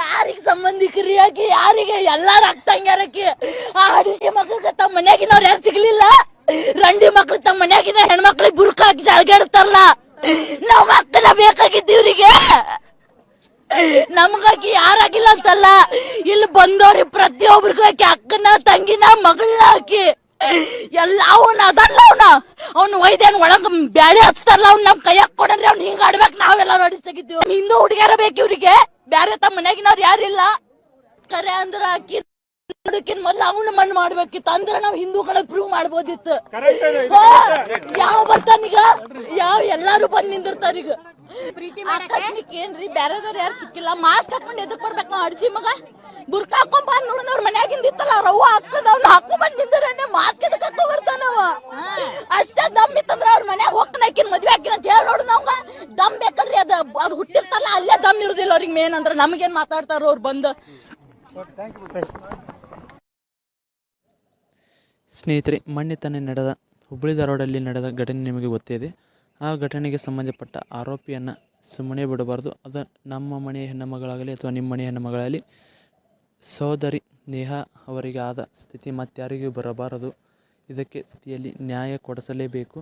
ಯಾರಿಗ್ ಸಂಬಂಧಿಕರಿ ಆಕಿ ಯಾರಿಗೆ? ಎಲ್ಲಾರ ಆಗ್ತಂಗ್ಯಾರಕಿ ಆ ಹಡಿಸಿ ಮಕ್ಳಿಗೆ ತಮ್ಮ ಮನ್ಯಾಗಿನವ್ರು ಯಾರು ಸಿಗ್ಲಿಲ್ಲ? ರಂಡಿ ಮಕ್ಳು ತಮ್ಮ ಮನ್ಯಾಗಿನ ಹೆಣ್ಮಕ್ಳಿಗೆ ಬುರ್ಕ ಹಾಕಿ ಜಾಳ್ಗಾಡ್ತಾರಲ್ಲ ನಾವ್ ಮಕ್ಕಳ ಬೇಕಾಗಿದ್ದು ಇವ್ರಿಗೆ ನಮ್ಗಾಕಿ ಯಾರಾಗಿಲ್ಲ ಅಂತಲ್ಲ? ಇಲ್ಲಿ ಬಂದವ್ರಿ ಪ್ರತಿಯೊಬ್ರಿಗೂ ಆಕಿ ಅಕ್ಕನ, ತಂಗಿನ, ಮಗಳನ್ನ ಹಾಕಿ. ಎಲ್ಲ ಅವನ ಅದಲ್ಲ ಅವನ. ಅವ್ನ ಒಯ್ದೇನ್ ಒಳಗ ಬ್ಯಾಳೆ ಹಚ್ತಾರಲ್ಲ, ಅವ್ನ ನಮ್ ಕೈಯಾಗ ಕೊಡಂದ್ರೆ ಅವ್ನ ಹಿಂಗ ಆಡ್ಬೇಕು ನಾವೆಲ್ಲ ನೋಡಿಸಗಿದ್ದೀವಿ ಹಿಂದೂ ಹುಡುಗಿಯರ ಬೇಕು ಇವ್ರಿಗೆ ಬ್ಯಾರೆ ತಮ್ಮ ಮನ್ಯಾಗಿನವ್ರು ಯಾರಿಲ್ಲ. ಕರೆ ಅಂದ್ರ ಅಕ್ಕಿ ನೋಡಕ್ಕಿನ್ ಮೊದ್ಲು ಅವನ ಮಣ್ಣು ಮಾಡ್ಬೇಕಿತ್ತು. ಅಂದ್ರ ನಾವ್ ಹಿಂದೂಗಳ ಪ್ರೂವ್ ಮಾಡ್ಬೋದಿತ್ತು. ಯಾವ ಬರ್ತಾನೀಗ ಯಾವ ಎಲ್ಲಾರು ಬಂದ್ ನಿಂದಿರ್ತಾರ ಈಗ? ಆಕಸ್ಮಿಕ್ ಏನ್ರಿ? ಬ್ಯಾರೆದವ್ರು ಯಾರು ಸಿಕ್ಕಿಲ್ಲ. ಮಾಸ್ಕ್ ಹಾಕೊಂಡ್ ಎದಕ್ ಬರ್ಬೇಕು ನಾವ್ ಅಡ್ಸಿ ಮಗ? ಬುರ್ಕ ಹಾಕೊಂಡ್ ಬಂದ್ ನೋಡೋಣ ಅವ್ರ ಮನ್ಯಾಗಿಂದ ಇತ್ತಲ್ಲ ರವ್ವ ಹಾಕ್ತದ ಹಾಕೊಂಡ್ ಅವ್ನ ಹಾಕೊಂಡ್ ಬಂದ್ ನಿಂದಿರನೆ. ಮಾಸ್ಕ್ ಎದಕ್ ಹಾಕೊಂಡ್ ಬರ್ತಾನವ? ಅಷ್ಟೇ ದಮ್ ಇತ್ತಂದ್ರ ಆಕಿನ ಮದ್ವೆ ಆಗಿನ ಅಂತ ಹೇಳಿ ನೋಡು ನಾವ್ ದಮ್ ಬೇಕಲ್ರಿ ಅದ. ಅವ್ರು ಹುಟ್ಟಿರ್ತಾರಲ್ಲ, ಅಲ್ಲೇ ದಮ್ ಇರುದಿಲ್ಲ ಅವ್ರಿಗೆ ಮೇನ್ ಅಂದ್ರೆ. ನಮಗೇನ್ ಮಾತಾಡ್ತಾರ ಅವ್ರು ಬಂದು. ಸ್ನೇಹಿತರೆ ಮೊನ್ನೆ ತಾನೇ ನಡೆದ ಹುಬ್ಬಳ್ಳಿ ಧಾರವಾಡಲ್ಲಿ ನಡೆದ ಘಟನೆ ನಿಮಗೆ ಗೊತ್ತಿದೆ ಆ ಘಟನೆಗೆ ಸಂಬಂಧಪಟ್ಟ ಆರೋಪಿಯನ್ನು ಸುಮ್ಮನೆ ಬಿಡಬಾರ್ದು. ಅದು ನಮ್ಮ ಮನೆಯ ಹೆಣ್ಣುಮಗಳಾಗಲಿ ಅಥವಾ ನಿಮ್ಮ ಮನೆಯ ಹೆಣ್ಣುಮಗಳಾಗಲಿ ಸಹೋದರಿ ನೇಹಾ ಅವರಿಗೆ ಆದ ಸ್ಥಿತಿ ಮತ್ತಾರಿಗೂ ಬರಬಾರದು. ಇದಕ್ಕೆ ಸ್ಥಿತಿಯಲ್ಲಿ ನ್ಯಾಯ ಕೊಡಿಸಲೇಬೇಕು.